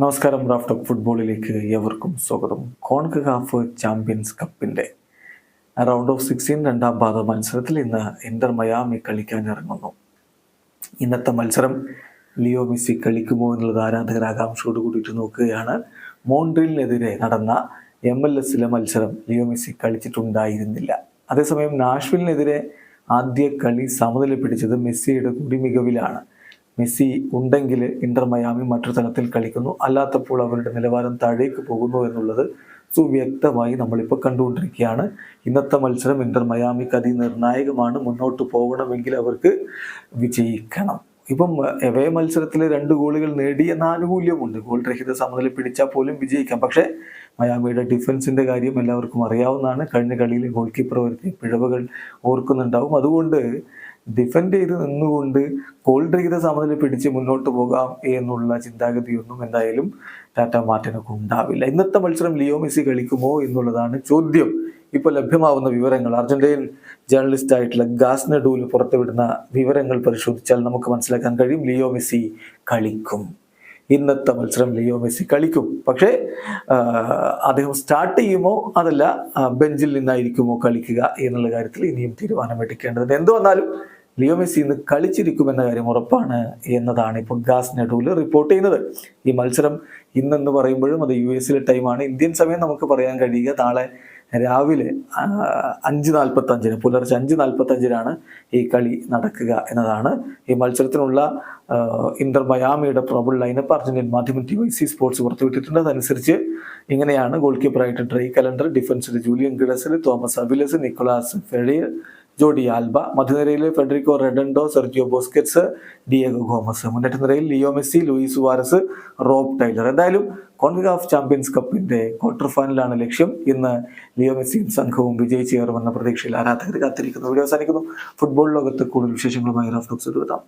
നമസ്കാരം Raf talk ഫുട്ബോളിലേക്ക് ഏവർക്കും സ്വാഗതം. കോൺകഗാഫ് ചാമ്പ്യൻസ് കപ്പിന്റെ റൗണ്ട് ഓഫ് സിക്സ്റ്റീൻ രണ്ടാം പാദ മത്സരത്തിൽ ഇന്ന് ഇന്റർ മയാമി കളിക്കാൻ ഇറങ്ങുന്നു ഇന്നത്തെ മത്സരം ലിയോ മെസ്സി കളിക്കുമോ എന്നുള്ളത് ആരാധകർ ആകാംക്ഷയോട് കൂടിയിട്ട് നോക്കുകയാണ്. മോൺട്രിലിനെതിരെ നടന്ന എം എൽ എസിലെ മത്സരം ലിയോ മെസ്സി കളിച്ചിട്ടുണ്ടായിരുന്നില്ല. അതേസമയം നാഷ്വിലിനെതിരെ ആദ്യ കളി സമനില പിടിച്ചത് മെസ്സിയുടെ കൂടി മികവിലാണ്. മെസ്സി ഉണ്ടെങ്കിൽ ഇന്റർ മയാമി മറ്റൊരു തലത്തിൽ കളിക്കുന്നു. അല്ലാത്തപ്പോൾ അവരുടെ നിലവാരം താഴേക്ക് പോകുന്നു എന്നുള്ളത് സുവ്യക്തമായി നമ്മളിപ്പോൾ കണ്ടുകൊണ്ടിരിക്കുകയാണ്. ഇന്നത്തെ മത്സരം ഇന്റർ മയാമിക്ക് അതിനിർണായകമാണ്. മുന്നോട്ട് പോകണമെങ്കിൽ അവർക്ക് വിജയിക്കണം. ഇപ്പം എവേ മത്സരത്തിൽ രണ്ട് ഗോളുകൾ നേടി എന്ന ആനുകൂല്യമുണ്ട്. ഗോൾ രഹിത സമനില പിടിച്ചാൽ പോലും വിജയിക്കാം. പക്ഷേ മയാമിയുടെ ഡിഫൻസിന്റെ കാര്യം എല്ലാവർക്കും അറിയാവുന്നതാണ്. കഴിഞ്ഞ കളിയിൽ ഗോൾ കീപ്പർ വരുത്തിയ പിഴവുകൾ ഓർക്കുന്നുണ്ടാവും. അതുകൊണ്ട് ഡിഫെൻഡ് ചെയ്ത് നിന്നുകൊണ്ട് കോൾഡ് ചെയ്ത സമനില പിടിച്ച് മുന്നോട്ട് പോകാം എന്നുള്ള ചിന്താഗതിയൊന്നും എന്തായാലും ടാറ്റ മാർട്ടിനൊക്കെ ഉണ്ടാവില്ല. ഇന്നത്തെ മത്സരം ലിയോ മെസ്സി കളിക്കുമോ എന്നുള്ളതാണ് ചോദ്യം. ഇപ്പോൾ ലഭ്യമാവുന്ന വിവരങ്ങൾ. അർജന്റീൻ ജേർണലിസ്റ്റ് ആയിട്ടുള്ള ഗാസ് നെഡൂൽ പുറത്തുവിടുന്ന വിവരങ്ങൾ പരിശോധിച്ചാൽ നമുക്ക് മനസ്സിലാക്കാൻ കഴിയും ലിയോ മെസ്സി കളിക്കും. ഇന്നത്തെ മത്സരം ലിയോ മെസ്സി കളിക്കും. പക്ഷേ അദ്ദേഹം സ്റ്റാർട്ട് ചെയ്യുമോ അതല്ല ബെഞ്ചിൽ നിന്നായിരിക്കുമോ കളിക്കുക എന്നുള്ള കാര്യത്തിൽ ഇനിയും തീരുമാനമെടുക്കേണ്ടതുണ്ട് എന്ത് വന്നാലും ലിയോ മെസ്സി ഇന്ന് കളിച്ചിരിക്കുമെന്ന കാര്യം ഉറപ്പാണ് എന്നതാണ് ഇപ്പോൾ ഗാസ് നെഡൂൽ റിപ്പോർട്ട് ചെയ്യുന്നത്. ഈ മത്സരം ഇന്നെന്ന് പറയുമ്പോഴും അത് യു എസിലെ ടൈമാണ് ഇന്ത്യൻ സമയം നമുക്ക് പറയാൻ കഴിയുക നാളെ രാവിലെ അഞ്ച് നാൽപ്പത്തഞ്ചിന് പുലർച്ചെ അഞ്ച് നാൽപ്പത്തഞ്ചിനാണ് ഈ കളി നടക്കുക എന്നതാണ്. ഈ മത്സരത്തിനുള്ള ഇന്റർ മയാമിയുടെ പ്രബിൾ ലൈനപ്പ് അർജന്റീൻ മാധ്യമം ടി വൈ സി സ്പോർട്സ് പുറത്തുവിട്ടിട്ടുണ്ട്. അതനുസരിച്ച് ഇങ്ങനെയാണ് ഗോൾ കീപ്പറായിട്ട് ട്രൈ കലണ്ടർ ഡിഫൻസിൽ ജൂലിയൻ ഗിഡസിൽ Tomas Aviles Nicolas ഫെഡിയർ Jordi Alba മധ്യനിരയിൽ Federico Redondo Sergio Busquets Diego Gomez. മുന്നേറ്റ നിരയിൽ Leo Messi Luis Suarez Rob Taylor. എന്തായാലും കോൺഗ്രാഫ് ചാമ്പ്യൻസ് കപ്പിന്റെ ക്വാർട്ടർ ഫൈനലാണ് ലക്ഷ്യം. ഇന്ന് ലിയോ മെസ്സിയും സംഘവും വിജയിച്ചു കയറുമെന്ന പ്രതീക്ഷയിൽ ആരാധകർ കാത്തിരിക്കുന്നു. വീഡിയോ അവസാനിക്കുന്നു. ഫുട്ബോൾ ലോകത്ത് കൂടുതൽ വിശേഷങ്ങളുമായി റഫ്ലോക്സ് എടുക്കാം